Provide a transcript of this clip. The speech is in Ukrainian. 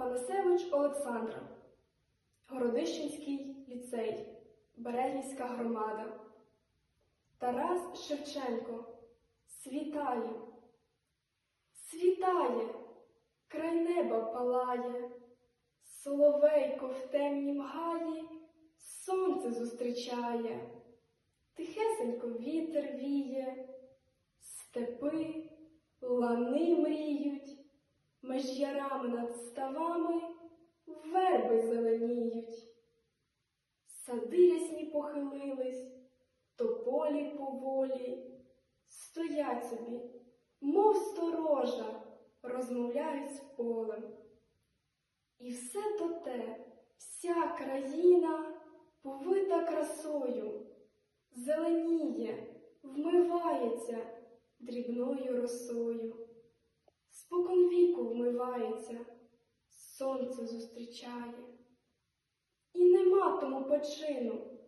Апанасевич Олександра, Городищенський ліцей, Берегівська громада. Тарас Шевченко. Світає, світає, край неба палає, соловейко в темнім гаї сонце зустрічає, тихесенько вітер віє, степи, лани мріють, верби зеленіють. Сади рясні похилились, тополі поволі, стоять собі, мов сторожа, розмовляють з полем. І все то те, вся країна повита красою, зеленіє, вмивається дрібною росою. Спокон віку вмивається, сонце зустрічає. І нема тому почину.